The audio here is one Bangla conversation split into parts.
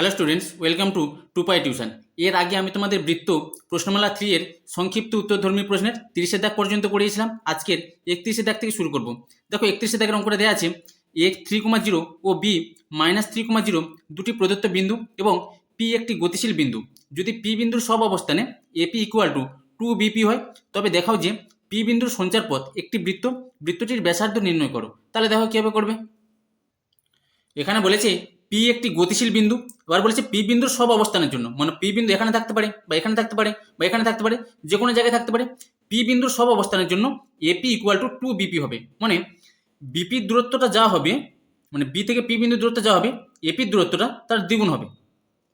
Hello students welcome to Tupai tuition এর আগে আমি তোমাদের বৃত্ত প্রশ্নমালা থ্রি এর সংক্ষিপ্ত উত্তরধর্মী প্রশ্নের তিরিশের দাগ পর্যন্ত করিয়েছিলাম। আজকের একত্রিশের দাগ থেকে শুরু করব। দেখো একত্রিশের দাগের অঙ্কটা দেওয়া আছে। এক্স থ্রি কমা জিরো ও B minus three comma zero দুটি প্রদত্ত বিন্দু এবং পি একটি গতিশীল বিন্দু। যদি পি বিন্দুর সব অবস্থানে AP equal to two BP হয়, তবে দেখাও যে পি বিন্দুর সঞ্চার পথ একটি বৃত্ত, বৃত্তটির ব্যাসার্ধ নির্ণয় করো। তাহলে দেখো কীভাবে করবে? এখানে বলেছে পি একটি গতিশীল বিন্দু, এবার বলেছে পি বিন্দুর সব অবস্থানের জন্য মানে পি বিন্দু এখানে থাকতে পারে, বা এখানে থাকতে পারে, বা এখানে থাকতে পারে, যে কোনো জায়গায় থাকতে পারে পি বিন্দুর সব অবস্থানের জন্য AP equal to two BP হবে মানে বিপির দূরত্বটা যা হবে মানে বি থেকে পি বিন্দু দূরত্ব যা হবে এপির দূরত্বটা তার দ্বিগুণ হবে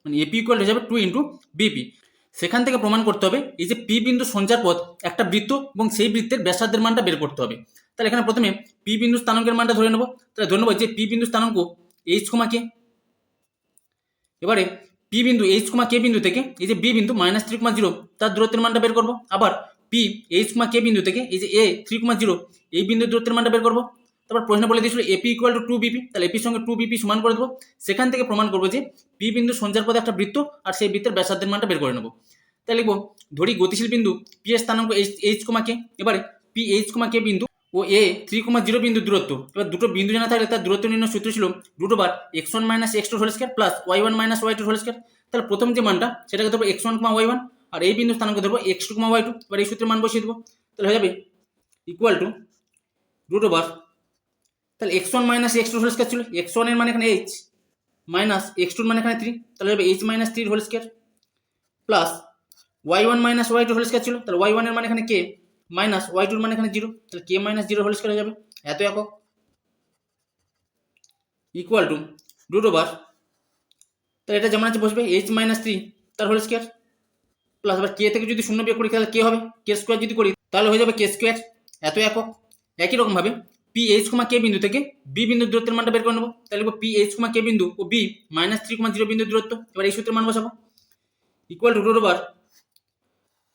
মানে এপি ইকুয়াল হয়ে যাবে টু ইন্টু বিপি সেখান থেকে প্রমাণ করতে হবে, এই যে পি বিন্দু সঞ্চার পথ একটা বৃত্ত এবং সেই বৃত্তের ব্যাসার্ধের মানটা বের করতে হবে, তাহলে এখানে প্রথমে পি বিন্দু স্থানাঙ্কের মানটা ধরে নেব, তাহলে ধরে নেব যে পি বিন্দু স্থানাঙ্ক এইচ কমা কে এবারে পি বিন্দু এইচ কমা কে বিন্দু থেকে, এই যে বি বিন্দু মাইনাস থ্রি কমা জিরো তার দূরত্বের মানটা বের করব। আবার পি এইচ কমা কে বিন্দু থেকে, এই যে এ থ্রি কমা জিরো এই বিন্দুর দূরত্বের মানটা বের করব। তারপর প্রশ্ন বলে দিয়েছিল AP equal to two BP তাহলে এপির সঙ্গে টু বিপি সমান করে দেবো। সেখান থেকে প্রমাণ করব যে পি বিন্দু সঞ্চার পথে একটা বৃত্ত, আর সেই বৃত্তের ব্যাসার্ধের মানটা বের করে নেব। তাহলে লিখব, ধরি গতিশীল বিন্দু পি এর স্থানাঙ্ক এইচ এইচ কমা কে এবারে পি এইচ কমা কে বিন্দু ও এ থ্রি কমা জিরো বিন্দু দূরত্ব। এবার দুটো বিন্দু জানা থাকলে তার দূরত্ব নির্ণয় সূত্র ছিল root over x one minus x two whole square plus y one minus y two whole square তাহলে প্রথম যে মানটা, সেটাকে ধরবো x one comma y one আর এই বিন্দু স্থানাঙ্ক ধরবো x two comma y two এবার এই সূত্রের মান বসিয়ে দেবো। তাহলে হয়ে যাবে ইকুয়াল টু রুট ওভার তাহলে x one minus x two whole square ছিল। এক্স ওয়ানের মানে এখানে এইচ মাইনাস এক্স টুর মানে এখানে থ্রি তাহলে হবে h minus three whole square plus y one minus y two whole square ছিল। তাহলে ওয়াই ওয়ানের মানে এখানে কে মাইনাস ওয়াই টুর মানে এখানে জিরো তাহলে k minus zero whole square হয়ে যাবে। এত একক। ইকুয়াল টু রুট ওভার তাহলে এটা যেমন আছে বসবে এইচ মাইনাস থ্রি তার হোল স্কোয়ার প্লাস আবার কে থেকে যদি শূন্য বিয়োগ করি, তাহলে কে হবে। কে স্কোয়ার যদি করি, তাহলে হয়ে যাবে কে স্কোয়ার এত একক। একই রকমভাবে পি এইচ কুমা কে বিন্দু থেকে বি বিন্দুর দূরত্বের মানটা বের করে নেব। তাহলে লিখব পি এইচ কুমা কে বিন্দু ও B minus three comma zero বিন্দুর দূরত্ব। এবার এই সূত্রের মান বসাবো। ইকুয়াল টু রুট ওভার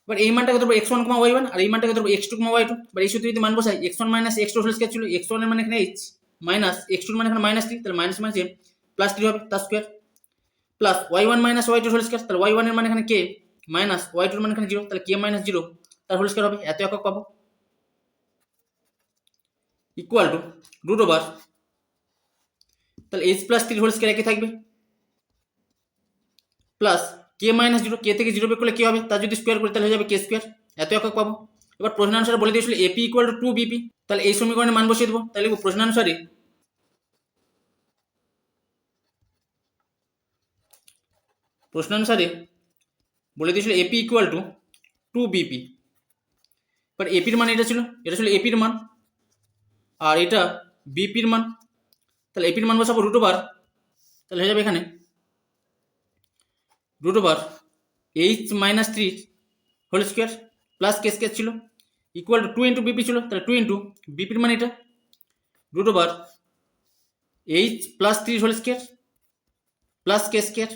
এবার এই মানটাকে ধরবো x one comma y one আর এই মানটাকে ধরবো x two comma y two এবার এই সূত্রে যদি মান বসাই x one minus x two whole square ছিল এক্স ওয়ানের মানে এখানে এইচ মাইনাস এক্স টুর মানে এখানে মাইনাস থ্রি তাহলে মাইনাস মাইনাস প্লাস থ্রি হবে তার square plus y one minus y two whole square তাহলে ওয়াই ওয়ানের মানে এখানে কে মাইনাস ওয়াই টুর মানে এখানে জিরো তাহলে কে মাইনাস জিরো তার হোল স্কোয়ার হবে, এত একক পাবো? ইকুয়াল টু রুট ওভার তাহলে h plus three whole square একই থাকবে? Plus k minus zero k থেকে জিরো বের করলে কী হবে? তার যদি স্কোয়ার করি, তাহলে হয়ে যাবে কে স্কোয়ার এত একক পাবো। এবার প্রশ্নানুসারে বলে দিয়েছিল AP equal to two BP তাহলে এই সমীকরণে মান বসিয়ে দেবো। তাহলে লিখব প্রশ্নানুসারে প্রশ্নানুসারে বলে দিয়েছিল AP equal to two BP এবার এপির মান এটা ছিল। এটা ছিল এপির মান। আর এটা বিপির মান। তাহলে এপির মান বসাবো রুট ওভার তাহলে হয়ে যাবে এখানে root over h minus three whole square plus k square ছিল equal to two into BP ছিল, তাহলে টু ইন্টু বিপির মানে এটা। Root over h plus three whole square plus k square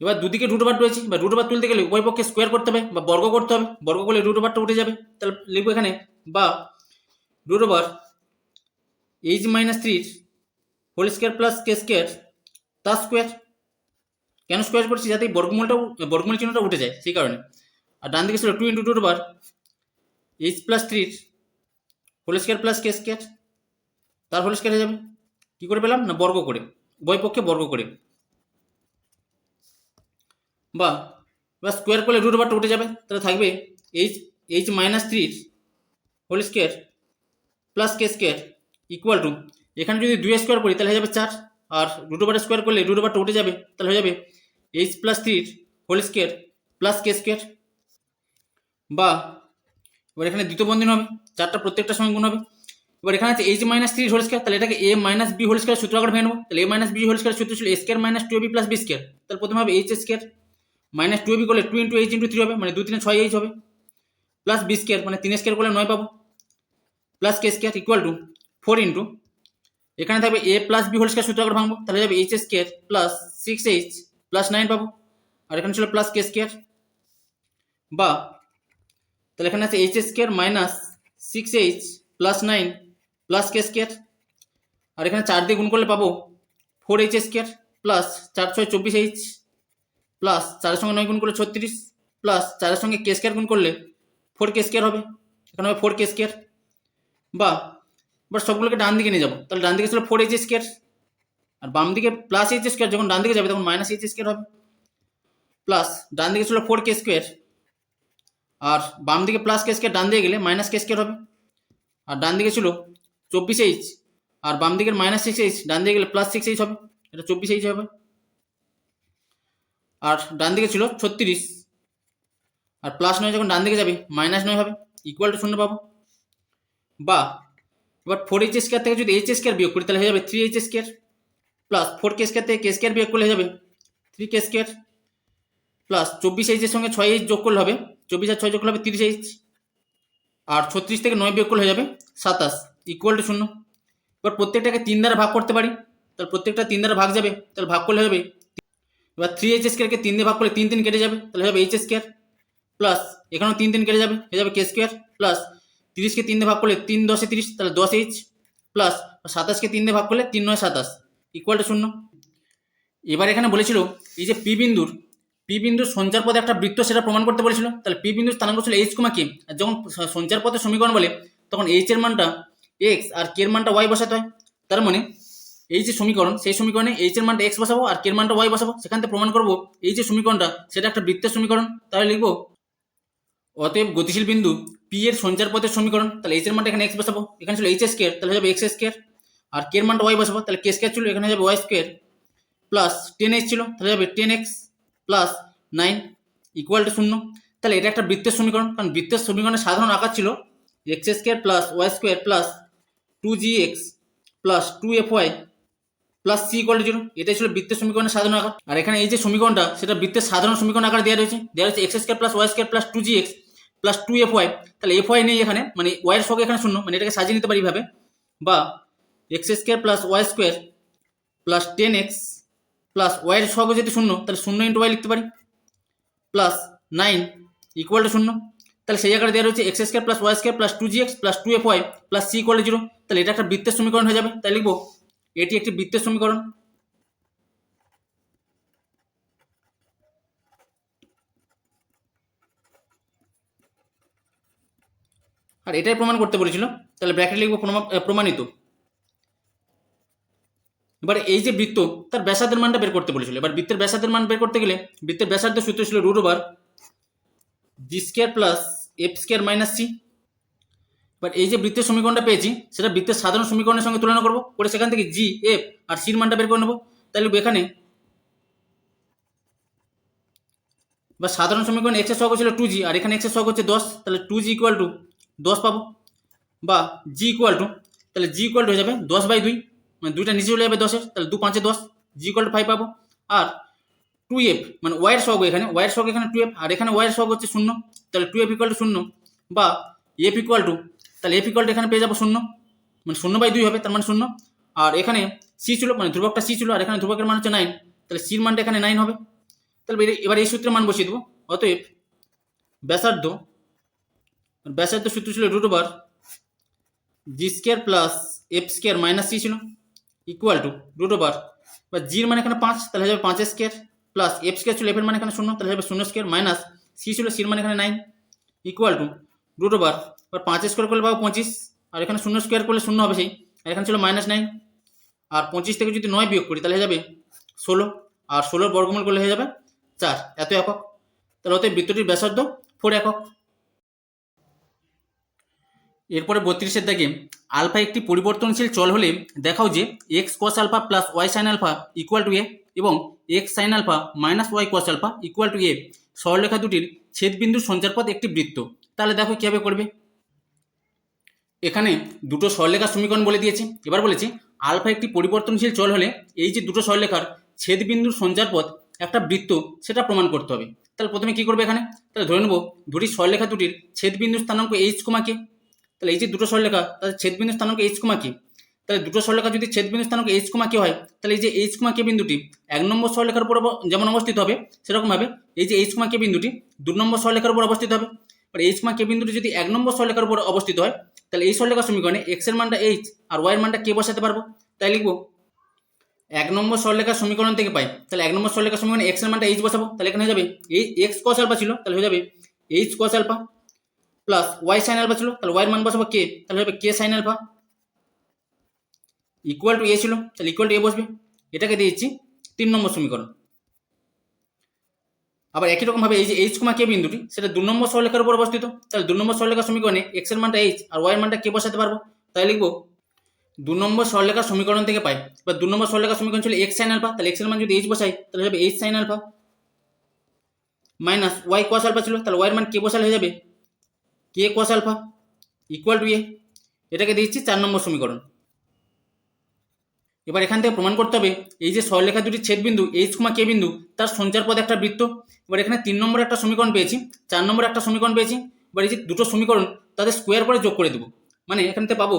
এবার দুদিকে রুট ওভার রয়েছে বা রুট ওভার তুলতে গেলে উভয় পক্ষে স্কোয়ার করতে হবে বা বর্গ করতে হবে, বর্গ করলে রুট ওভারটা উঠে যাবে। তাহলে লিখব এখানে, বা রুট ওভার এইচ মাইনাস থ্রির whole square plus k square তার স্কোয়ার কেন স্কোয়ার করছি যাতে এই বর্গমূলটাও, বর্গমূল চিহ্নটা উঠে যায়, সেই কারণে। আর ডান দিকে ছিল two into two over h plus থ্রির whole square plus k square তার হোল স্কোয়ার হয়ে যাবে। কী করে পেলাম? না, বর্গ করে। পক্ষে বর্গ করে। বা বা স্কোয়ার করলে রুট ওভারটা উঠে যাবে। তাহলে থাকবে এইচ এইচ মাইনাস থ্রির whole square plus k square equal to এখানে যদি দুই স্কোয়ার করি, তাহলে হয়ে যাবে চার। আর রুট ওভার স্কোয়ার করলে রুট ওভারটা উঠে যাবে, তাহলে হয়ে যাবে এইচ প্লাস থ্রির whole square plus k square বা এবার এখানে দ্বিতীয় বন্ধন হবে, চারটা প্রত্যেকটা সঙ্গে গুণ হবে। এবার এখানে আছে h minus three whole square তাহলে এটাকে a minus b whole square সূত্র আকার ভেঙে নেব। তাহলে a minus b whole square সূত্র ছিল a square minus two b plus b square তাহলে প্রথমে হবে h square minus two b করলে two into h into three হবে মানে দু তিনে ছয় এইচ হবে। প্লাস বি স্কোয়ার মানে তিন স্কোয়ার করলে নয় পাবো। Plus k square equal to four into এখানে থাকবে a plus b whole square সূত্র আকার ভাঙবো, তাহলে যাবে h square plus six h plus nine পাবো। আর এখানে ছিল প্লাস কে স্কোয়ার বা, তাহলে এখানে আছে h square minus six h plus nine plus k square আর এখানে চার দিয়ে গুণ করলে পাবো ফোর এইচ স্কোয়ার প্লাস চার ছয় চব্বিশ এইচ প্লাস চারের সঙ্গে নয় গুণ করলে ছত্রিশ প্লাস চারের সঙ্গে কে স্কোয়ার গুণ করলে ফোর কে স্কোয়ার হবে। এখানে হবে ফোর কে স্কোয়ার বা, এবার সবগুলোকে ডান দিকে নিয়ে যাব। তাহলে ডান দিকে ছিল ফোর এইচ স্কোয়ার আর বাম দিকে প্লাস এইচ স্কোয়ার যখন ডান দিকে যাবে তখন মাইনাস এইচ স্কোয়ার হবে। প্লাস ডান দিকে ছিল ফোর কে স্কোয়ার আর বাম দিকে প্লাস কে স্কোয়ার ডান দিকে গেলে মাইনাস কে স্কোয়ার হবে। আর ডান দিকে ছিল চব্বিশ এইচ আর বাম দিকের মাইনাস সিক্স এইচ ডান দিকে গেলে প্লাস সিক্স এইচ হবে। এটা চব্বিশ এইচ হবে। আর ডান দিকে ছিল ছত্রিশ। আর প্লাস নয় যখন ডান দিকে যাবে মাইনাস নয় হবে। ইকুয়াল টু শূন্য পাবো। বা এবার ফোর এইচ স্কোয়ার থেকে যদি এইচ স্কোয়ার বিয়োগ করি, তাহলে হয়ে যাবে three h square plus four k square থেকে কে স্কোয়ার বিয়োগ করলে যাবে থ্রি কে স্কোয়ার প্লাস চব্বিশ এইচের সঙ্গে ছয় এইচ যোগ করলে হবে, চব্বিশ আর ছয় যোগ করলে হবে তিরিশ এইচ আর ছত্রিশ থেকে নয় বিয়োগ করলে হয়ে যাবে সাতাশ ইকুয়াল টু শূন্য। এবার প্রত্যেকটাকে তিন দ্বারা ভাগ করতে পারি, তাহলে প্রত্যেকটা তিন দ্বারা ভাগ যাবে, তাহলে ভাগ করলে হবে এবার থ্রি এইচ স্কোয়ারকে তিন দিয়ে ভাগ করলে তিন তিন কেটে যাবে, তাহলে হবে এইচ স্কোয়ার প্লাস এখানেও তিন তিন কেটে যাবে, হয়ে যাবে কে স্কোয়ার প্লাস তিরিশকে তিন দিয়ে ভাগ করলে তিন দশে তিরিশ, তাহলে দশ এইচ প্লাস সাতাশকে তিন দিয়ে ভাগ করলে তিন নয় সাতাশ। ইকুয়াল টু শূন্য। এবার এখানে বলেছিল, এই যে পি বিন্দুর পি বিন্দুর সঞ্চার পথে একটা বৃত্ত সেটা প্রমাণ করতে বলেছিল। তাহলে পি বিন্দুর স্থানাঙ্ক ছিল এইচ কুমা কে আর যখন সঞ্চার পথে সমীকরণ বলে, তখন এইচ এর মানটা এক্স আর কে এর মানটা ওয়াই বসাতে হয়। তার মানে এই যে সমীকরণ, সেই সমীকরণে এইচ এর মানটা এক্স বসাবো আর কে এর মানটা ওয়াই বসাবো। সেখান থেকে প্রমাণ করব, এই যে সমীকরণটা, সেটা একটা বৃত্তের সমীকরণ। তাহলে লিখব, অতএব গতিশীল বিন্দু পি এর সঞ্চার পথের সমীকরণ। তাহলে এইচ এর মানটা এখানে এক্স বসাবো। এখানে ছিল এইচ স্কোয়ার তাহলে হয়ে যাবে এক্স স্কোয়ার আর কে মানটা ওয়াই বসাবো? তাহলে কে স্কোয়ার ছিল, এখানে যাবে y square plus ten x ছিল, তাহলে যাবে ten x plus nine equal to শূন্য। তাহলে এটা একটা বৃত্তের সমীকরণ, কারণ বৃত্তের সমীকরণের সাধারণ আকার ছিল x square plus y square plus two g x plus two f y plus c equal to zero এটাই ছিল বৃত্তের সমীকরণের সাধারণ আকার। আর এখানে এই যে সমীকরণটা, সেটা বৃত্তের সাধারণ সমীকরণ আকার দেওয়া রয়েছে। দেওয়া রয়েছে x square plus y square plus two g x plus two f y তাহলে এফ ওয়াই নেই এখানে মানে ওয়াই এর সঙ্গে এখানে শূন্য মানে এটাকে সাজিয়ে নিতে পারি এইভাবে বা x square plus y square plus ten x plus ওয়াইয়ের সহগ যদি শূন্য, তাহলে শূন্য ইন্টু ওয়াই লিখতে পারি। প্লাস নাইন ইকুয়াল টু শূন্য। তাহলে সেই জায়গায় দেওয়া রয়েছে x square plus y square plus two g x plus two f y plus c equal zero তাহলে এটা একটা বৃত্তের সমীকরণ হয়ে যাবে। তাই লিখব, এটি একটি বৃত্তের সমীকরণ। আর এটাই প্রমাণ করতে বলেছিল। তাহলে ব্র্যাকেট লিখব প্রমা- প্রমাণিত। এবার এই যে বৃত্ত, তার ব্যাসার্ধের মানটা বের করতে বলেছিল। এবার বৃত্তের ব্যাসার্ধের মান বের করতে গেলে বৃত্তের ব্যাসার্ধের সূত্র ছিল root over g square plus f square minus c এবার এই যে বৃত্তের সমীকরণটা পেয়েছি, সেটা বৃত্তের সাধারণ সমীকরণের সঙ্গে তুলনা করব, করে সেখান থেকে জি এফ আর সির মানটা বের করে নেব। তাহলে এখানে বা সাধারণ সমীকরণ এক্সের সহগ ছিল টু জি আর এখানে এক্সের সহগ হচ্ছে দশ, তাহলে টু জি ইকুয়াল টু দশ পাবো, বা জি ইকুয়াল টু তাহলে জি ইকুয়াল টু হয়ে যাবে দশ বাই দুই। মানে দুইটা নিচে চলে যাবে দশের, তাহলে দু পাঁচে দশ জি টু ফাইভ পাবো। আর টু এফ মানে ওয়াইয়ের সহগ এখানে ওয়াইয়ের সহগ এখানে টু এফ আর এখানে ওয়াইয়ের সহগ হচ্ছে শূন্য, তাহলে টু এফ ইকুয়াল টু শূন্য, বা এফ ইকুয়াল টু তাহলে এফ ইকুয়াল টু এখানে পেয়ে যাব শূন্য মানে শূন্য বাই দুই হবে, তার মানে শূন্য। আর এখানে সি ছিল মানে ধ্রুবকটা সি ছিল, আর এখানে ধ্রুবকের মান হচ্ছে নাইন তাহলে সির মানটা এখানে নাইন হবে। তাহলে এবার- এবার এই সূত্রের মান বসিয়ে দেবো। অতএব ব্যাসার্ধ ব্যাসার্ধ সূত্র ছিল root over g square plus f square minus c ছিল। ইকুয়াল টু রুট ওভার বা জির মানে এখানে পাঁচ, তাহলে যাবে পাঁচ স্কোয়ার প্লাস এফ স্কোয়ার ছিল এফের মানে এখানে শূন্য, তাহলে হবে শূন্য স্কোয়ার মাইনাস সি ছিল সির মানে এখানে nine equal to root over এবার পাঁচ স্কোয়ার করলে পাবো পঁচিশ, আর এখানে শূন্য স্কোয়ার করলে শূন্য হবে সেই, আর এখানে ছিল মাইনাস নাইন আর পঁচিশ থেকে যদি নয় বিয়োগ করি তাহলে যাবে ষোলো, আর ষোলোর বর্গমূল করলে হয়ে যাবে চার, এত একক, তাহলে অতএব বৃত্তটির ব্যাসার্ধ ফোর একক। এরপরে বত্রিশের দাগে আলফা একটি পরিবর্তনশীল চল হলে দেখাও যে x cos alpha plus y sine alpha equal to a এবং x sine alpha minus y cos alpha equal to a সরলরেখা দুটির ছেদবিন্দুর সঞ্চারপথ একটি বৃত্ত। তাহলে দেখো কীভাবে করবে? এখানে দুটো সরলরেখার সমীকরণ বলে দিয়েছে। এবার বলেছে, আলফা একটি পরিবর্তনশীল চল হলে এই যে দুটো সরলরেখার ছেদবিন্দুর সঞ্চারপথ একটা বৃত্ত, সেটা প্রমাণ করতে হবে। তাহলে প্রথমে কি করবে এখানে? তাহলে ধরে নেব, দুটি সরলরেখা দুটির ছেদবিন্দুর স্থানাঙ্ক এইচ কমাকে তাহলে এই যে দুটো সরলরেখা তাদের ছেদবিন্দু স্থানাঙ্ক এইচ কুমা কি? তাহলে দুটো সরলরেখা যদি ছেদবিন্দু স্থানাঙ্ক এইচ কুমা কি হয়, তাহলে এই যে এইচ কুমা কে বিন্দুটি, এক নম্বর সরলরেখার উপর যেমন অবস্থিত হবে সেরকমভাবে এই যে এইচ কুমা কে বিন্দুটি দু নম্বর সরলরেখার উপর অবস্থিত হবে। আর এইচ কুমা কে বিন্দুটি যদি এক নম্বর সরলরেখার উপর অবস্থিত হয়, তাহলে এই সরলরেখা সমীকরণে এক্সের মানটা এইচ আর ওয়াই এর মানটা কে বসাতে পারব। তাই লিখব, এক নম্বর সরলেখার সমীকরণ থেকে পাই, তাহলে এক নম্বর সরলেখার সমীকরণে এক্সের মানটা এইচ বসাবো, তাহলে এখানে হয়ে যাবে, এই এক্স কস আলফা ছিল, তাহলে হয়ে যাবে h cos alpha plus y sine alpha ছিল তাহলে ওয়াই এর মান বসাবো কে তাহলে হবে k sine alpha equal to a ছিল তাহলে ইকুয়াল টু এ বসবে এটাকে দিয়ে দিচ্ছি তিন নম্বর সমীকরণ আবার একই রকমভাবে এই যে এইচ কুমা কে বিন্দুটি সেটা দু নম্বর সরলেখার উপর অবস্থিত তাহলে দু নম্বর সরলেখার সমীকরণে এক্সের মানটা এইচ আর ওয়াই এর মানটা কে বসাতে পারব তাই লিখব দু নম্বর সরলেখার সমীকরণ থেকে পাই বা দু নম্বর সরলেখার সমীকরণ ছিল এক্স সাইন আলফা তাহলে এক্সের মান যদি এইচ বসাই তাহলে হবে h sine alpha minus y cos alpha ছিল তাহলে ওয়াই এর মান কে বসালে হয়ে যাবে k cos alpha equal to a এটাকে দিচ্ছি চার নম্বর সমীকরণ। এবার এখান থেকে প্রমাণ করতে হবে, এই যে সরলেখা দুটি ছেদ বিন্দু এইচ কুমা কে বিন্দু, তার সঞ্চার পদ একটা বৃত্ত। এবার এখানে তিন নম্বর একটা সমীকরণ পেয়েছি, চার নম্বর একটা সমীকরণ পেয়েছি, এবার এই যে দুটো সমীকরণ, তাদের স্কোয়ার করে যোগ করে দেবো। মানে এখান থেকে পাবো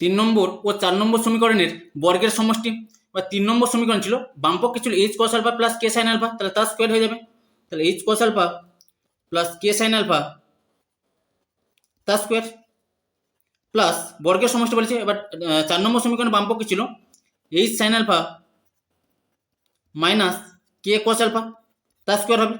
তিন নম্বর ও চার নম্বর সমীকরণের বর্গের সমষ্টি। বা তিন নম্বর সমীকরণ ছিল, বামপক্ষে ছিল h cos alpha plus k sine alpha তাহলে তার স্কোয়ার হয়ে যাবে। তাহলে h cos alpha plus k sine alpha তার স্কোয়ার প্লাস বর্গের সমষ্টি বলেছে, এবার চার নম্বর সমীকরণ বামপক্ষে ছিল h sine alpha minus k cos alpha তার স্কোয়ার হবে।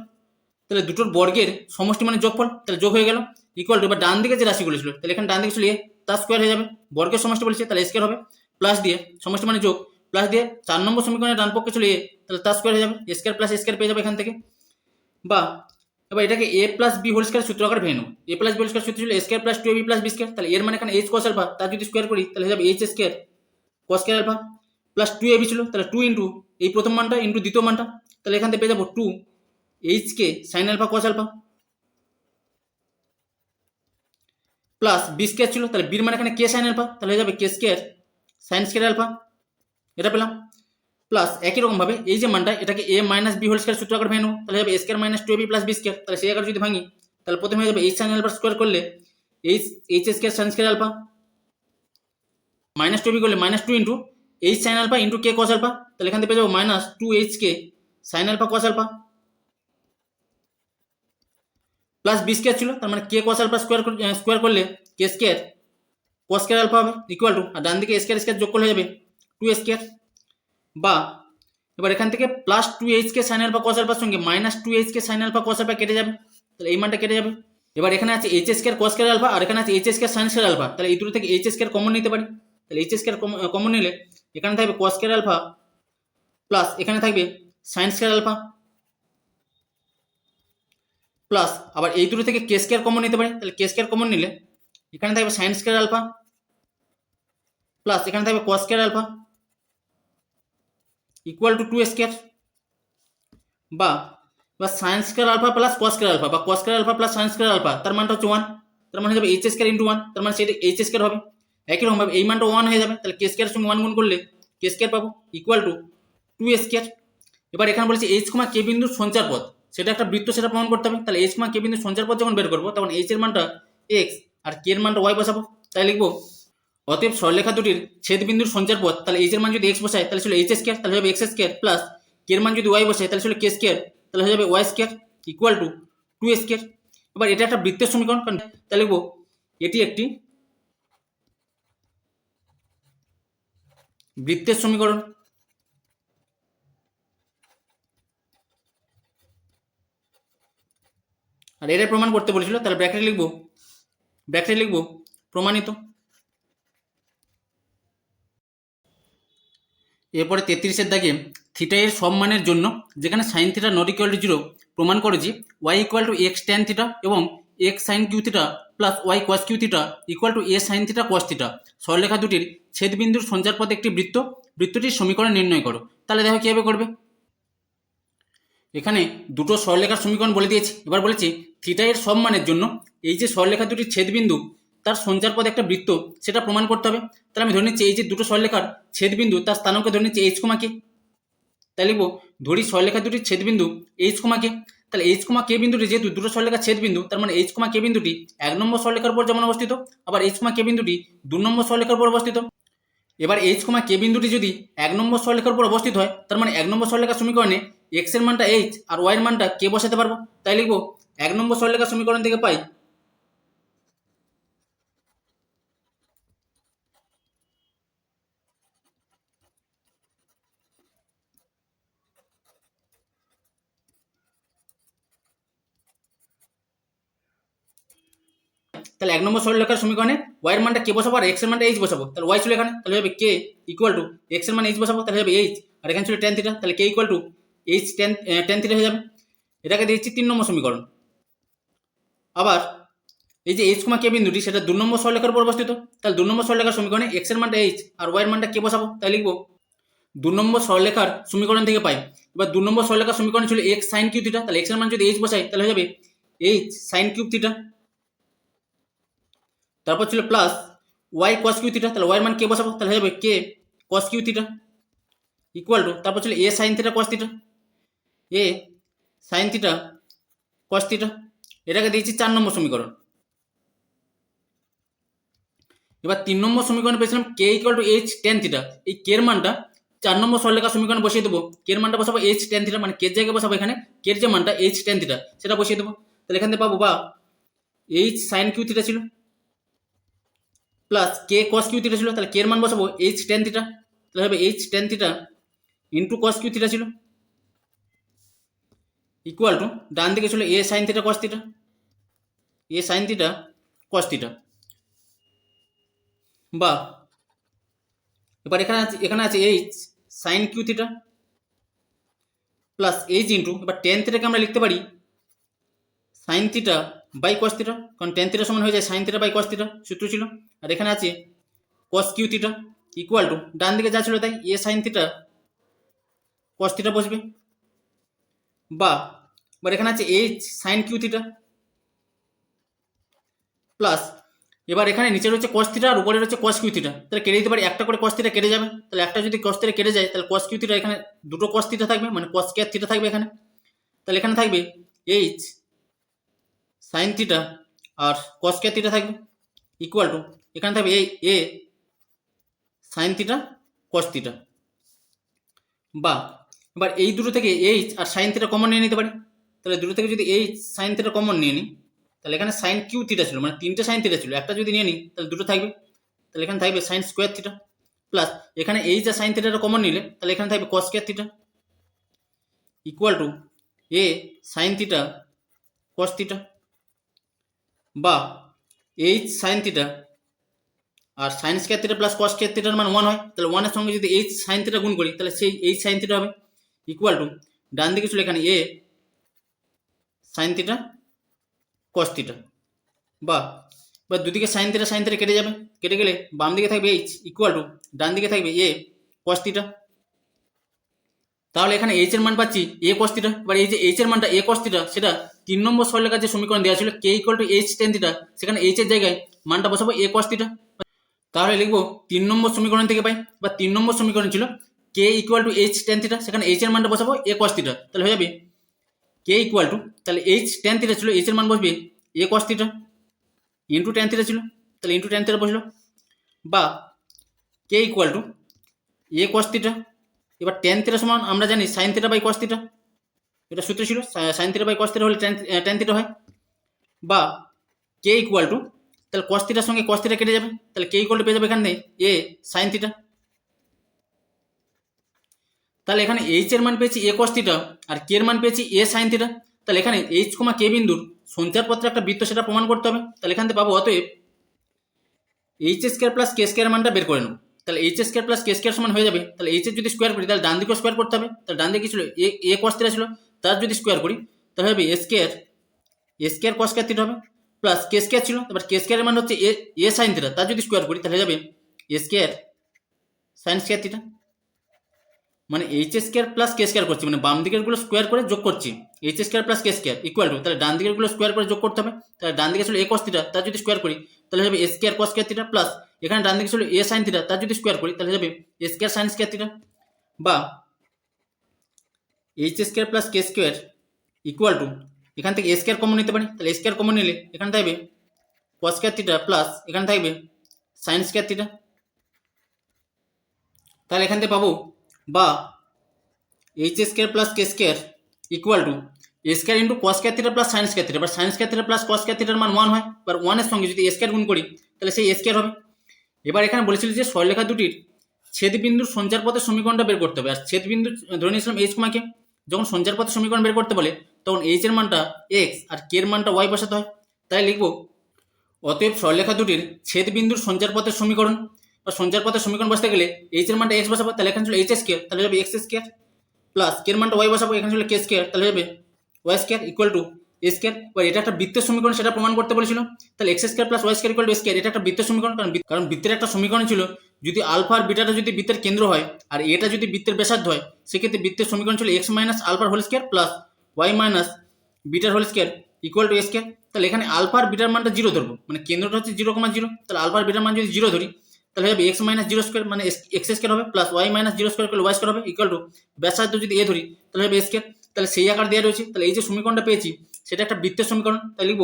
তাহলে দুটোর বর্গের সমষ্টি মানে যোগফল, তাহলে যোগ হয়ে গেল ইকুয়াল টু এবার ডান দিকে যে রাশিগুলো ছিল, তাহলে এখানে ডান দিকে ছিল এ তার স্কোয়ার হয়ে যাবে। বর্গের সমষ্টি বলেছে, তাহলে স্কোয়ার হবে। প্লাস দিয়ে, সমষ্টি মানে যোগ প্লাস দিয়ে চার নম্বর সমীকরণের ডান পক্ষে এ তাহলে তার স্কোয়ার হয়ে যাবে। স্কোয়ার প্লাস স্কোয়ার পেয়ে যাবে এখান থেকে। বা এবার এটাকে a plus b whole square সূত্র আকারে ভেঙে নেব। A plus b whole square সূত্র ছিল a square plus two b plus b square তাহলে এর মানে এখানে এইচ কস আলফা তার যদি স্কোয়ার করি, তাহলে যাবে h square cos square alpha plus two a b ছিল, তাহলে টু ইন্টু এই প্রথম মানটা ইন্টু দ্বিতীয় মানটা। তাহলে এখান থেকে পেয়ে যাব two h k sine alpha cos alpha plus b square ছিল, তাহলে বির মানে এখানে কে সাইন আলফা তাহলে হয়ে যাবে k square sine square alpha এটা পেলাম। প্লাস একই রকমভাবে এই যে মানটা, এটাকে a minus b whole square সূত্র আকারে ভেঙে তাহলে হবে square minus two b plus b square তাহলে সেই আকারে যদি ভাঙি, তাহলে প্রথমে হয়ে যাবে এইচ সাইন আলফা স্কোয়ার করলে h h square sine square alpha minus two b করলে minus two into h sine alpha into k cos alpha তাহলে এখান থেকে পেয়ে যাব minus two h k sine alpha cos alpha plus b square ছিল, তার মানে k cos alpha square square করলে k square cos square alpha হবে ইকুয়াল টু আর ডান দিকে স্কোয়ার স্কোয়ার যোগ করলে যাবে টু স্কোয়ার বা এবার এখান থেকে plus two h k sine alpha cos আলফার সঙ্গে minus two h k sine alpha cos alpha কেটে যাবে। তাহলে এই মানটা কেটে যাবে। এবার এখানে আছে h square cos square alpha আর এখানে আছে h square sine square alpha তাহলে এই দুটো থেকে এইচ স্কোয়ার কমন নিতে পারি। তাহলে এইচ স্কোয়ার কমন নিলে এখানে থাকবে কস স্কোয়ার আলফা প্লাস এখানে থাকবে সাইন স্কোয়ার আলফা প্লাস আবার এই দুটো থেকে কে স্কোয়ার কমন নিতে পারি। তাহলে কে স্কোয়ার কমন নিলে এখানে থাকবে সাইন স্কোয়ার আলফা প্লাস এখানে থাকবে cos square alpha equal to two square বা বা sine square alpha plus cos square alpha বা cos square alpha plus sine square alpha তার মানটা হচ্ছে ওয়ান তার মানে যাবে এইচ স্কোয়ার ইন্টু ওয়ান তার মানে সেটা এইচ স্কোয়ার হবে। একই রকমভাবে এই মানটা ওয়ান হয়ে যাবে, তাহলে কে স্কোয়ার সঙ্গে ওয়ান গুণ করলে কে স্কোয়ার পাবো ইকুয়াল টু টু স্কোয়ার এবার এখানে বলেছে এইচ কমা কে বিন্দুর সঞ্চার পথ, সেটা একটা বৃত্ত, সেটা প্রমাণ করতে হবে। তাহলে এইচ কমা কে বিন্দুর সঞ্চার পথ যখন বের করব, তখন এইচ এর মানটা এক্স আর কে এর মানটা ওয়াই বসাবো। তাই লিখব অতএব সরলেখা দুটির ছেদ বিন্দুর সঞ্চার পথ, তাহলে এইচ এর মান যদি এক্স বসায়, তাহলে ছিল এইচ স্কোয়ার তাহলে হবে এক্স স্কোয়ার প্লাস এর মান যদি ওয়াই বসায়, তাহলে ছিল কে স্কোয়ার তাহলে হয়ে যাবে y square equal to two square এবার এটা একটা বৃত্তের সমীকরণ, কারণ তাহলে লিখব, এটি একটি বৃত্তের সমীকরণ। আর এটা প্রমাণ করতে বলেছিল, তাহলে ব্র্যাকেটে লিখব ব্র্যাকেটে লিখব, প্রমাণিত। এরপরে তেত্রিশের দাগে থিটা এর সব মানের জন্য যেখানে sine theta not equal to zero প্রমাণ করেছি y equal to x tan theta এবং x sine cube theta plus y cos cube theta equal to a sine theta cos theta সরলেখা দুটির ছেদবিন্দুর সঞ্চার পথে একটি বৃত্ত, বৃত্তটির সমীকরণ নির্ণয় করো। তাহলে দেখো কীভাবে করবে? এখানে দুটো সরলেখার সমীকরণ বলে দিয়েছি। এবার বলেছি থিটা এর সব মানের জন্য এই যে সরলেখা দুটির ছেদবিন্দু তার সঞ্চার পথে একটা বৃত্ত, সেটা প্রমাণ করতে হবে। তাহলে আমি ধরে নিচ্ছি এই যে দুটো সরলেখার ছেদবিন্দু, তার স্থানাঙ্ক ধরে নিচ্ছি এইচ কমাকে তাই লিখব, ধরি সরলেখা দুটির ছেদবিন্দু এইচ কমাকে তাহলে এইচ কমা কে বিন্দুটি যেহেতু দুটো সরলেখার ছেদবিন্দু, তার মানে এইচ কমা কে বিন্দুটি এক নম্বর সরলেখার উপর যেমন অবস্থিত, আবার এইচ কমা কে বিন্দুটি দু নম্বর সরলেখার উপর অবস্থিত। এবার এইচ কমা কে বিন্দুটি যদি এক নম্বর সরলেখার উপর অবস্থিত হয়, তার মানে এক নম্বর সরলেখার সমীকরণে এক্সের মানটা এইচ আর ওয়াই এর মানটা কে বসাতে পারব। তাই লিখব, এক নম্বর সরলেখার সমীকরণ থেকে পাই তাহলে এক নম্বর সরলরেখার সমীকরণে এর মানটা কে বসাবো আর x এর মানটা h বসাবো? তাহলে y ছিল এখানে, তাহলে হবে কে ইকুয়াল টু x এর মান h বসাবো, তাহলে হবে এইচ আর এখানে ছিল tan থিটা তাহলে k equal to h tan tan theta হয়ে যাবে। এটাকে দিয়েছি তিন নম্বর সমীকরণ। আবার এই যে এইচ কুমা কে বিন্দুটি, সেটা দু নম্বর সরলরেখার উপর অবস্থিত। তাহলে দু নম্বর সরলরেখার সমীকরণে এক্সের মানটা এইচ আর ওয়াই এর মানটা কে বসাবো? তাই লিখব, দু নম্বর সরলরেখার সমীকরণ থেকে পাই। এবার দু নম্বর সরলরেখার সমীকরণ ছিল এক্স সাইন কিউ থিটা তাহলে এক্সের মান যদি এইচ বসাই, তাহলে হয়ে যাবে এইচ সাইন কিউব থিটা তারপর ছিল plus Y cos cube theta তাহলে ওয়াই মান কে বসাবো? তাহলে হয়ে যাবে K cos cube theta equal to তারপর ছিল A sine theta cos theta A sine theta cos theta এটাকে দিয়েছি চার নম্বর সমীকরণ। এবার তিন নম্বর সমীকরণ পেয়েছিলাম K equal to H tan theta এই কের মানটা চার নম্বর সরলেখা সমীকরণ বসিয়ে দেবো। কের মানটা বসাবো এইচ টেন থিটা মানে কের জায়গায় বসাবো এখানে কের যে মানটা এইচ টেন থিটা সেটা বসিয়ে দেবো। তাহলে এখান থেকে পাবো বা এইচ সাইন কিউ থিটা ছিল। Plus K cos cube theta ছিল, তাহলে কে এর মান বসাবো এইচ টেন থিটা তাহলে হবে H tan theta into cos cube theta ছিল। ইকুয়াল টু ডান দিকে ছিল A sine theta cos theta A sine theta cos theta বা, এবার এখানে আছে এখানে আছে H sine cube theta plus H into এবার টেন থিটাকে আমরা লিখতে পারি sine theta by cos theta কারণ টেন থিটা সমান হয়ে যায় sine theta by cos theta সূত্র ছিল। আর এখানে আছে cos cube theta equal to ডান দিকে যা ছিল তাই A sine theta cos theta বসবে। বা এবার এখানে আছে H sine cube theta plus এবার এখানে নিচের হচ্ছে কস থিটা আর উপরের হচ্ছে কস কিউ থিটা তাহলে কেটে দিতে পারি, একটা করে কস থিটা কেটে যাবে। তাহলে একটা যদি কস থিটা কেটে যায়, তাহলে কস কিউ থিটা এখানে দুটো কস থিটা থাকবে মানে কস কেয়ার থিটা থাকবে এখানে। তাহলে এখানে থাকবে এইচ সাইন থিটা আর কস কেয়ার থিটা থাকবে ইকুয়াল টু এখানে থাকবে এই, A sine theta cos theta বা, এবার এই দুটো থেকে এইচ আর সাইন থিটা কমন নিয়ে নিতে পারি। তাহলে দুটো থেকে যদি এইচ সাইন থিটা কমন নিয়ে নিই, তাহলে এখানে সাইন কিউ থিটা ছিল মানে তিনটে সাইন থিটা ছিল, একটা যদি নিয়ে নিই, তাহলে দুটো থাকবে। তাহলে এখানে থাকবে সাইন স্কোয়ার থিটা প্লাস এখানে এইচ আর সাইন থিটাটা কমন নিলে, তাহলে এখানে থাকবে cos square theta equal to A sine theta cos theta বা এইচ সাইন থিটা আর sine square theta plus cos square থিটার মান ওয়ান হয়, তাহলে ওয়ানের সঙ্গে যদি এইচ সাইন থিটা গুণ করি, তাহলে সেই এইচ সাইন থিটা হবে ইকুয়াল টু ডান দিকে ছিল এখানে A sine theta cos theta বা বা দুদিকে সাইন থিটা সাইন থিটা কেটে যাবে, কেটে গেলে বাম দিকে থাকবে এইচ ইকুয়াল টু ডান দিকে থাকবে এ কস থিটা তাহলে এখানে এইচ এর মান পাচ্ছি এ কস থিটা এবার এই যে এইচ এর মানটা এ কস থিটা সেটা তিন নম্বর সরলেখার যে সমীকরণ দেওয়া ছিল K equal to H tan theta সেখানে এইচ এর জায়গায় মানটা বসাবো এ কস থিটা তাহলে লিখব তিন নম্বর সমীকরণ থেকে পাই, বা তিন নম্বর সমীকরণ ছিল K equal to H tan theta সেখানে এইচ এর মানটা বসাবো এ কস থিটা তাহলে হয়ে যাবে কে ইকুয়াল টু তাহলে এইচ টেন থিটা ছিল এইচ এর মান বসবে A cos theta into tan theta ছিল, তাহলে ইন্টু টেন থিটা বসল। বা K equal to A cos theta এবার টেন থিটা সমান আমরা জানি sine theta by cos theta এটা সূত্র ছিল sine theta by cos theta হলে টেন থিটা হয়। বা কে ইকুয়াল টু তাহলে কস থিটার সঙ্গে কস থিটা কেটে যাবে। তাহলে কে ইকুয়াল টু পেয়ে যাবে এখানে এ সাইন থিটা তাহলে এখানে এইচ এর মান পেয়েছি এ কস থিটা আর কে এর মান পেয়েছি এ সাইন থিটা তাহলে এখানে এইচ কমা কে বিন্দুর সঞ্চারপত্রে একটা বৃত্ত সেটা প্রমাণ করতে হবে। তাহলে এখান থেকে পাবো, অতএব H square plus K square মানটা বের করে নেব। তাহলে H square plus K square সমান হয়ে যাবে। তাহলে এইচ যদি স্কোয়ার করি, তাহলে ডান দিকেও স্কোয়ার করতে হবে। তাহলে ডান দিকে ছিল? এ এ কস থিটা ছিল। তার যদি স্কোয়ার করি, তাহলে হবে A square square cos square theta হবে প্লাস কে স্কোয়ার ছিল, এবার কে স্কোয়ারের মান হচ্ছে এ এ সাইন থিটা তার যদি স্কোয়ার করি, তাহলে যাবে A square sine square theta মানে H square plus K square করছি মানে বাম দিকেরগুলো স্কোয়ার করে যোগ করছি H square plus K square equal to তাহলে ডান দিকেরগুলো স্কোয়ার করে যোগ করতে হবে, তাহলে ডান দিকে ছিল এ কস থিটা তার যদি স্কোয়ার করি, তাহলে হবে square cos square theta plus এখানে ডান দিকে ছিল এ সাইন থিটা তার যদি স্কোয়ার করি, তাহলে যাবে A square sine square theta বা H square plus K square equal to এখান থেকে স্কোয়ার কমন নিতে পারি। তাহলে স্কোয়ার কমন নিলে এখানে থাকবে কস স্কোয়ার থিটা প্লাস এখানে থাকবে সাইন স্কোয়ার থিটা তাহলে এখান থেকে পাবো বা H square plus K square equal to square into cos square theta plus sine square theta এবার sine square theta plus cos square থিটার মান ওয়ান হয়। এবার ওয়ানের সঙ্গে যদি স্কোয়ার গুণ করি, তাহলে সেই স্কোয়ার হবে। এবার এখানে বলেছিল যে সরলেখা দুটির ছেদবিন্দুর সঞ্চার পথের সমীকরণটা বের করতে হবে। আর ছেদবিন্দু ধরে নিয়েছিলাম এইচ কুমাকে যখন সঞ্চার পথে সমীকরণ বের করতে বলে, তখন এইচ এর মানটা এক্স আর কে এর মানটা ওয়াই বসাতে হয়। তাই লিখব, অতএব সরলেখা দুটির ছেদ বিন্দুর সঞ্চার পথের সমীকরণ। বা সঞ্চার পথের সমীকরণ বসতে গেলে এইচ এর মানটা এক্স বসাবো, তাহলে এখানে ছিল এইচ স্কোয়ার তাহলে যাবে এক্স স্কোয়ার প্লাস কে এর মানটা ওয়াই বসাবো, এখানে ছিল কে স্কোয়ার তাহলে যাবে Y square equal to A square এটা একটা বৃত্তের সমীকরণ, সেটা প্রমাণ করতে বলেছিল। তাহলে X square plus Y square equal to square এটা একটা বৃত্তের সমীকরণ, কারণ কারণ বৃত্তের একটা সমীকরণ ছিল, যদি আলফা আর বিটাটা যদি বৃত্তের কেন্দ্র হয়, আর এটা যদি বৃত্তের ব্যাসার্ধ হয়, সেক্ষেত্রে বৃত্তের সমীকরণ ছিল এক্স মাইনাস আলফার whole square plus Y minus bitter whole square equal to square তাহলে এখানে আলফা আর বিটার মানটা জিরো ধরবো মানে কেন্দ্রটা হচ্ছে জিরো কমা জিরো তাহলে আলফা আর বিটার মান যদি জিরো ধরি, তাহলে হবে এক্স মাইনাস জিরো স্কোয়ার মানে এক্স স্কোয়ার হবে plus Y minus zero square করলে ওয়াই স্কোয়ার হবে ইকুয়াল টু ব্যাসার্ধ যদি এ ধরি, তাহলে হবে স্কোয়ার তাহলে সেই আকার দেওয়া রয়েছে, তাহলে এই যে সমীকরণটা পেয়েছি সেটা একটা বৃত্তের সমীকরণ তাই লিখব,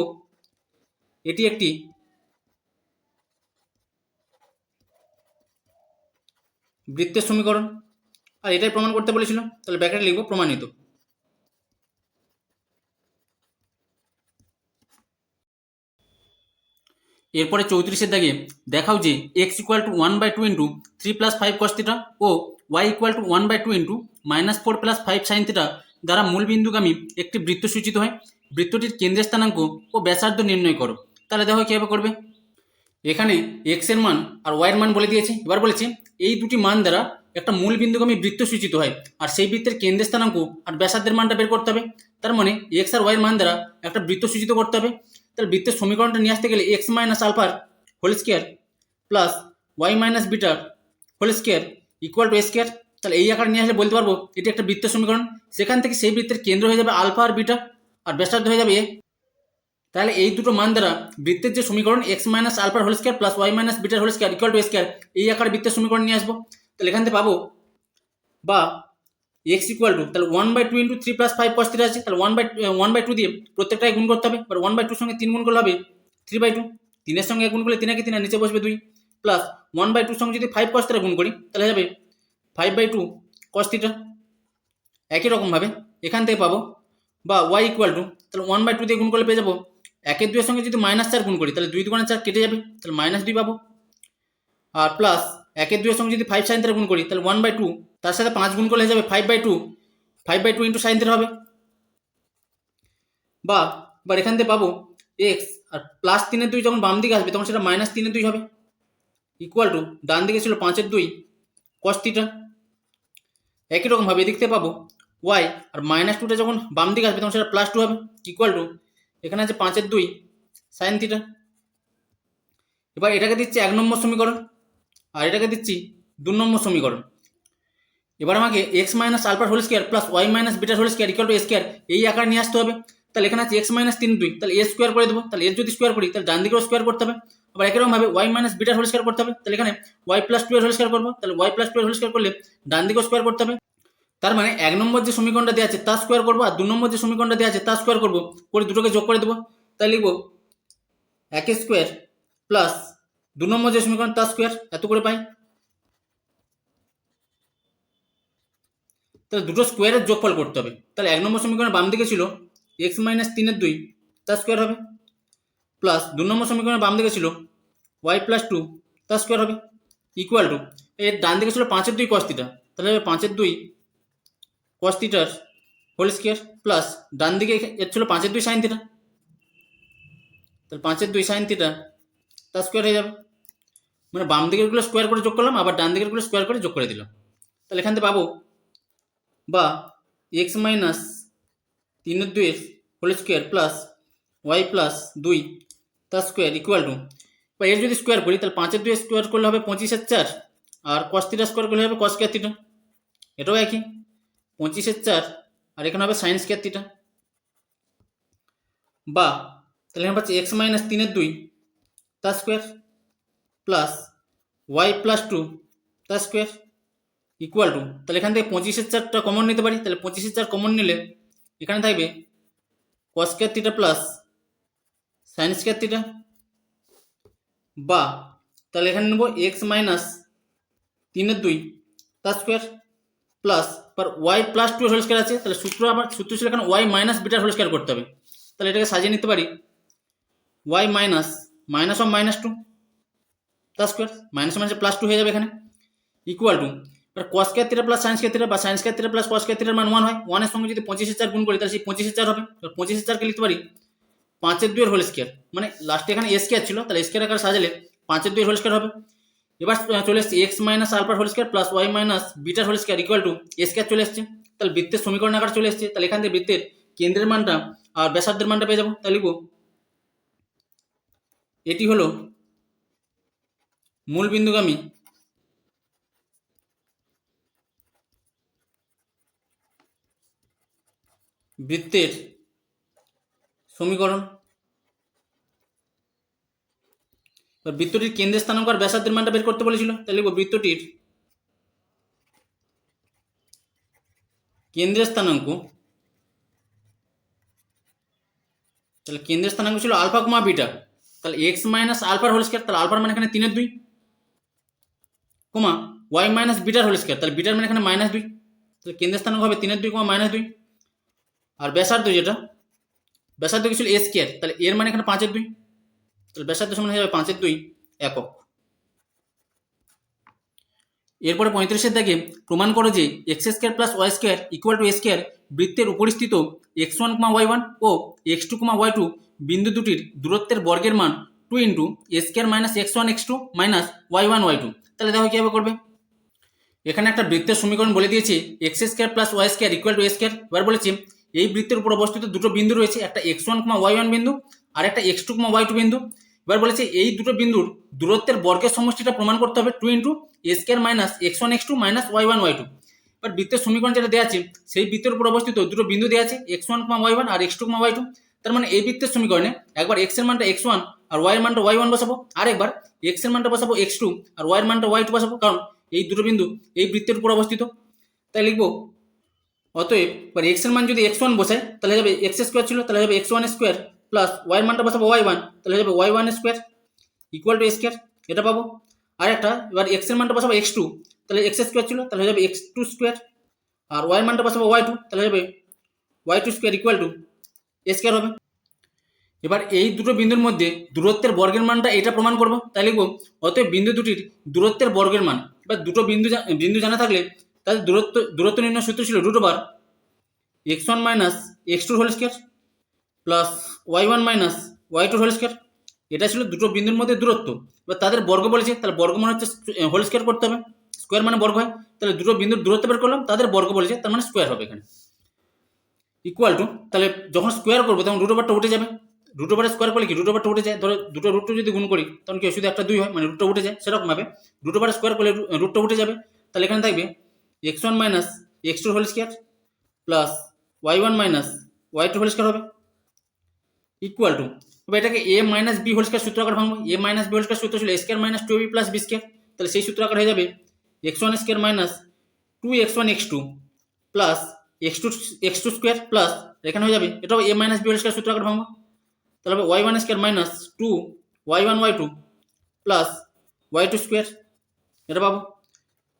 এটি একটি বৃত্তের সমীকরণ আর এটাই প্রমাণ করতে বলেছিল, তাহলে ব্যাকেটে লিখব প্রমাণিত। এরপরে চৌত্রিশের দাগে দেখাও যে X equal to one by two into three plus five cos theta O Y equal to one by two into minus four plus five sine theta দ্বারা মূল বিন্দুগামী একটি বৃত্ত সূচিত হয়। বৃত্তটির কেন্দ্রের স্থানাঙ্ক ও ব্যাসার্ধ নির্ণয় করো। তাহলে দেখো কীভাবে করবে? এখানে এক্সের মান আর ওয়াই এর মান বলে দিয়েছে। এবার বলেছে, এই দুটি মান দ্বারা একটা মূল বিন্দুগামী বৃত্ত সূচিত হয় আর সেই বৃত্তের কেন্দ্রের স্থানাঙ্ক আর ব্যাসার্ধের মানটা বের করতে হবে। তার মানে এক্স আর ওয়াই এর মান দ্বারা একটা বৃত্ত সূচিত করতে হবে। তাহলে বৃত্তের সমীকরণটা নিয়ে আসতে গেলে এক্স মাইনাস আলফার whole square plus Y minus bitter whole square equal to square তাহলে এই আকার নিয়ে আসলে বলতে পারব, এটি একটা বৃত্ত সমীকরণ। সেখান থেকে সেই বৃত্তের কেন্দ্র হয়ে যাবে আলফা আর বিটা আর ব্যাসার্ধ হয়ে যাবে এ। তাহলে এই দুটো মান দ্বারা বৃত্তের যে সমীকরণ এক্স মাইনাস আলফার whole square plus Y minus bitter whole square equal to square এই আকার বৃত্তের সমীকরণ নিয়ে আসব। তাহলে এখান থেকে পাবো বা এক্স ইকুয়াল টু তাহলে one by two into three plus five cos three আছে। তাহলে one by one by two দিয়ে প্রত্যেকটাই গুণ করতে হবে। এবার ওয়ান বাই টুর সঙ্গে তিন গুণ করলে হবে থ্রি বাই টু তিনের সঙ্গে গুণ করলে তিনাকে তিন আর নিচে বসবে দুই। প্লাস ওয়ান বাই টুর সঙ্গে যদি ফাইভ কস গুণ করি, তাহলে যাবে ফাইভ বাই টু কস থ্রিটা একই রকমভাবে এখান থেকে পাবো বা ওয়াই ইকুয়াল টু তাহলে ওয়ান বাই টু দিয়ে গুণ করলে পেয়ে যাব। একের দুইয়ের সঙ্গে যদি মাইনাস চার গুণ করি, তাহলে দুই দুগুণে চার কেটে যাবে, তাহলে মাইনাস দুই পাবো। আর প্লাস একের দুইয়ের সঙ্গে যদি ফাইভ সাইন থ্রি গুণ করি, তাহলে ওয়ান বাই টু তার সাথে পাঁচ গুণ করলে হয়ে যাবে five by two five by two into sine three হবে। বা, এবার এখান থেকে পাবো এক্স আর প্লাস তিনের দুই যখন বাম দিকে আসবে, তখন সেটা মাইনাস তিনের দুই হবে। ইকুয়াল টু ডান দিকে ছিল পাঁচের দুই কস থিটা একই রকমভাবে এদিক থেকে পাবো ওয়াই আর মাইনাস টুটা যখন বাম দিকে আসবে, তখন সেটা প্লাস টু হবে ইকুয়াল টু এখানে আছে পাঁচের দুই সাইন থিটা এবার এটাকে দিচ্ছি এক নম্বর সমীকরণ, আর এটাকে দিচ্ছি দু নম্বর সমীকরণ। এবার আমাকে এক্স মাইনাস আলফার whole square plus Y minus bitter whole square equal to square এই আকার নিয়ে আসতে হবে। তাহলে এখানে আছে এক্স মাইনাস তিন দুই, তাহলে এ স্কোয়ার করে দেবো। তাহলে এর যদি স্কোয়ার করি, তাহলে ডান দিকেও স্কোয়ার করতে হবে। আবার একই রকমভাবে ওয়াই মাইনাস বিটার হোল স্কোয়ার করতে হবে। তাহলে এখানে ওয়াই প্লাস টু এর হোল স্কোয়ার করব। তাহলে ওয়াই প্লাস টু এর হোল স্কোয়ার করলে ডান দিকেও স্কোয়ার করতে হবে। তার মানে এক নম্বর যে সমীকরণটা দেওয়া আছে তা স্কোয়ার করব আর দু নম্বর যে সমীকরণটা দেওয়া আছে তা স্কোয়ার করব। করে দুটোকে যোগ করে দেবো। তাই লিখব এক স্কোয়ার প্লাস দু নম্বর যে সমীকরণ তা স্কোয়ার এত করে পাই। তাহলে দুটো স্কোয়ারের যোগফল করতে হবে। তাহলে এক নম্বর সমীকরণ বাম দিকে ছিল এক্স মাইনাস তিনের দুই তার স্কোয়ার হবে। প্লাস দু নম্বর সমীকরণ বাম দিকে ছিল ওয়াই প্লাস টু তা স্কোয়ার হবে। ইকুয়াল টু এর ডান দিকে ছিল পাঁচের দুই কস্তিটা তাহলে পাঁচের দুই কস্তিটার হোল স্কোয়ার প্লাস ডান দিকে এর ছিল পাঁচের দুই সাইন থিটা তাহলে পাঁচের দুই সাইন থিটা তার স্কোয়ার হয়ে যাবে। মানে বাম দিকেরগুলো স্কোয়ার করে যোগ করলাম, আবার ডান দিকেরগুলো স্কোয়ার করে যোগ করে দিলাম। তাহলে এখান থেকে পাবো বা এক্স মাইনাস তিনের দুইয়ের whole square plus Y plus দুই তার স্কোয়ার ইকুয়াল টু বা এর যদি স্কোয়ার করি তাহলে পাঁচের দুই স্কোয়ার করলে হবে পঁচিশের চার, আর কস থিটা স্কোয়ার করলে হবে কস থিটা এটাও একই। পঁচিশের চার, আর এখানে হবে সাইন স্কোয়ার থিটা বা, তাহলে এখানে পাচ্ছি এক্স মাইনাস তিনের দুই তার square plus Y plus two তার স্কোয়ার ইকুয়াল টু তাহলে এখান থেকে পঁচিশের চারটা কমন নিতে পারি, তাহলে পঁচিশের চার কমন নিলে এখানে থাকবে cos square theta plus sine square theta বা, তাহলে এখানে নেব এক্স মাইনাস তিনের দুই তার স্কোয়ার প্লাস পর Y plus two whole square আছে, তাহলে সূত্র আবার সূত্র ছিল এখানে ওয়াই মাইনাস বিটার হোল স্কোয়ার করতে হবে। তাহলে এটাকে সাজিয়ে নিতে পারি। Y minus minus of minus two তার square minus minus plus two হয়ে যাবে এখানে। ইকুয়াল টু এবার কস ক্ষেত্রে প্লাস সায়েন্স ক্ষেত্রে বা সায়েন্স ক্ষেত্রে প্লাস কস ক্ষেত্রের মান ওয়ান হয় ওয়ানের সঙ্গে যদি পঁচিশের চার গুণ করি, তাহলে সেই পঁচিশের চার হবে। পঁচিশের চারকে লিখতে পারি? পাঁচের দুইয়ের হোল স্কোয়ার মানে লাস্টে এখানে এ স্কোয়ার ছিল, তাহলে স্কোয়ার আকারে সাজালে পাঁচের দুইয়ের হোল স্কোয়ার হবে। এবার চলে এসছে এক্স মাইনাস আলফার whole square plus Y minus bitter whole square equal to square চলে এসছে। তাহলে বৃত্তের সমীকরণ আকার চলে এসছে। তাহলে এখান থেকে বৃত্তের কেন্দ্রের মানটা আর ব্যাসার্ধের মানটা পেয়ে যাব। তাহলে লিখব, এটি হলো মূল বিন্দুগামী বৃত্তের সমীকরণ। এবার বৃত্তটির কেন্দ্রের স্থানাঙ্ক আর ব্যাসার্ধের মানটা বের করতে বলেছিল। তাহলে বৃত্তটির কেন্দ্রের স্থানাঙ্ক। তাহলে কেন্দ্রের স্থানাঙ্ক ছিল আলফা কুমা বিটা। তাহলে এক্স মাইনাস আলফার হোল স্কোয়ার, তাহলে আলফার মানে এখানে তিনের দুই। কমা ওয়াই মাইনাস বিটার হোল স্কোয়ার, তাহলে বিটার মানে এখানে মাইনাস দুই। তাহলে কেন্দ্রের স্থানাঙ্ক হবে তিনের দুই কমা মাইনাস দুই। আর ব্যাসার্ধ যেটা, ব্যাসার্ধ ছিল এ স্কোয়ার, তাহলে এর মানে এখানে পাঁচের দুই। তাহলে ব্যাসার্ধ সমান হয়ে যাবে পাঁচের দুই একক। এরপরে পঁয়ত্রিশের দাগে প্রমাণ করো যে X square plus Y square equal to A square বৃত্তের উপরিস্থিত X one comma Y one ও X two comma Y two বিন্দু দুটির দূরত্বের বর্গের মান two into A square minus X one X two minus Y one Y two তাহলে দেখো কীভাবে করবে? এখানে একটা বৃত্তের সমীকরণ বলে দিয়েছে X square plus Y square equal to A square এবার বলেছি, এই বৃত্তের উপর অবস্থিত দুটো বিন্দু রয়েছে, একটা X one comma Y one বিন্দু আর একটা X two comma Y two বিন্দু। এবার বলেছে এই দুটো বিন্দুর দূরত্বের বর্গের সমষ্টিটা প্রমাণ করতে হবে two into A square minus X one X two minus Y one Y two এবার বৃত্তের সমীকরণ যেটা দেওয়া আছে, সেই বৃত্তের উপর অবস্থিত দুটো বিন্দু দেওয়া আছে X one comma Y one আর X two comma Y two তার মানে এই বৃত্তের সমীকরণে একবার এক্সের মানটা এক্স ওয়ান আর ওয়াই এর মানটা ওয়াই ওয়ান বসাবো, আর একবার এক্সের মানটা বসাবো এক্স টু আর ওয়াই এর মানটা ওয়াই টু বসাবো, কারণ এই দুটো বিন্দু এই বৃত্তের উপর অবস্থিত। তাই লিখব, অতএব এবার এক্সের মান যদি এক্স ওয়ান বসাই তাহলে যাবে এক্স স্কোয়ার ছিল, তাহলে যাবে X one square plus Y মানটা বসাবো ওয়াই ওয়ান তাহলে যাবে Y one square equal to square এটা পাবো। আর একটা, এবার এক্সের মানটা বসাবো এক্স টু তাহলে এক্স স্কোয়ার ছিল, তাহলে যাবে এক্স টু স্কোয়ার আর ওয়াই মানটা বসাবো ওয়াই টু তাহলে যাবে Y two square equal to square হবে। এবার এই দুটো বিন্দুর মধ্যে দূরত্বের বর্গের মানটা এটা প্রমাণ করব, তাই লিখব, অতএব বিন্দু দুটির দূরত্বের বর্গের মান। এবার দুটো বিন্দু বিন্দু জানা থাকলে তাদের দূরত্ব দূরত্ব নির্ণয় সূত্র ছিল root over X one minus X two whole square plus Y one minus Y two whole square এটা ছিল দুটো বিন্দুর মধ্যে দূরত্ব। এবার তাদের বর্গ বলেছে, তাহলে বর্গ মানে হচ্ছে হোল স্কোয়ার করতে হবে। স্কোয়ার মানে বর্গ হয়। তাহলে দুটো বিন্দুর দূরত্ব বের করলাম, তাদের বর্গ বলেছে, তার মানে স্কোয়ার হবে এখানে। ইকুয়াল টু তাহলে যখন স্কোয়ার করব, তখন রুট ওভারটা উঠে যাবে। রুট ওভারে স্কোয়ার করলে কি? রুট ওভারটা উঠে যায়। ধরো দুটো রুট যদি গুণ করি, তখন কি? শুধু একটা দুই হয় মানে রুটটা উঠে যায়, সেরকম ভাবে। রুট ওভারে স্কোয়ার করলে রুটটা উঠে যাবে। তাহলে এখানে থাকবে x one minus x two whole square plus y one minus y two whole square হবে। ইকুয়াল টু এবার এটাকে a minus b whole square সূত্র আকার ভাঙবো। A minus b whole square সূত্র ছিল a square minus two b plus b square তাহলে সেই সূত্র আকার হয়ে যাবে x one square minus two x one x two plus x two x two square plus এখানে হয়ে যাবে। এটাও a minus b whole square সূত্র আকার ভাঙবো। তাহলে y one square minus two y one y two plus y two square এটা পাবো।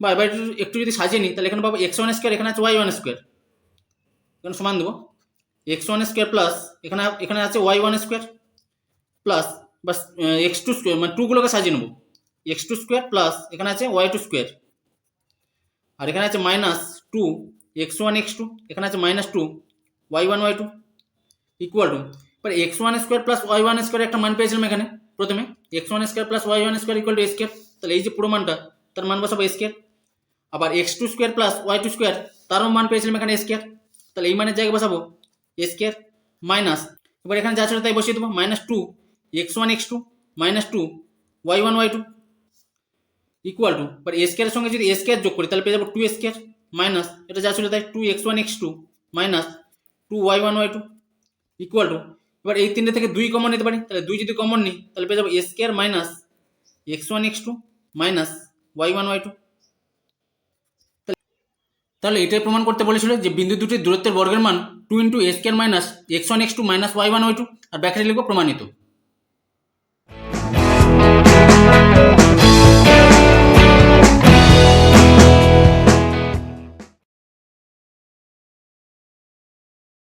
বা এবার একটু যদি সাজিয়ে নিই, তাহলে এখানে পাবো এক্স ওয়ান স্কোয়ার এখানে আছে ওয়াই ওয়ান স্কোয়ার এখানে সমান দেবো। এক্স ওয়ান স্কোয়ার প্লাস এখানে এখানে আছে ওয়াই ওয়ান স্কোয়ার প্লাস বাস এক্স টু স্কোয়ার মানে টুগুলোকে সাজিয়ে নেব। এক্স টু স্কোয়ার প্লাস এখানে আছে ওয়াই টু স্কোয়ার আর এখানে আছে minus two x one x two এখানে আছে minus two y one y two equal to এবার x one square plus y one square একটা মান পেয়েছিলাম এখানে, প্রথমে। X one square plus y one square equal to square তাহলে এই যে পুরো মানটা, তার মান বসাবো স্কোয়ার আবার x two square plus y two square তারও মান পেয়েছিলাম এখানে স্কোয়ার তাহলে এই মানের জায়গায় বসাবো স্কোয়ার মাইনাস এবার এখানে যা ছিল তাই বসিয়ে দেবো minus two x one x two minus two y one y two equal to এবার স্কোয়ারের সঙ্গে যদি স্কোয়ার যোগ করি, তাহলে পেয়ে যাব টু স্কোয়ার মাইনাস এটা যা ছিল তাই two x one x two minus two y one y two equal to এবার এই তিনটে থেকে দুই কমন নিতে পারি, তাহলে দুই যদি কমন নিই, তাহলে পেয়ে যাব square minus x one x two minus y one y two তাহলে এটাই প্রমাণ করতে বলেছিল যে বিন্দু দুটির দূরত্বের বর্গের মান two into a square minus x one x two minus y one y two আর ব্যাখ্যাটা লিখব প্রমাণিত।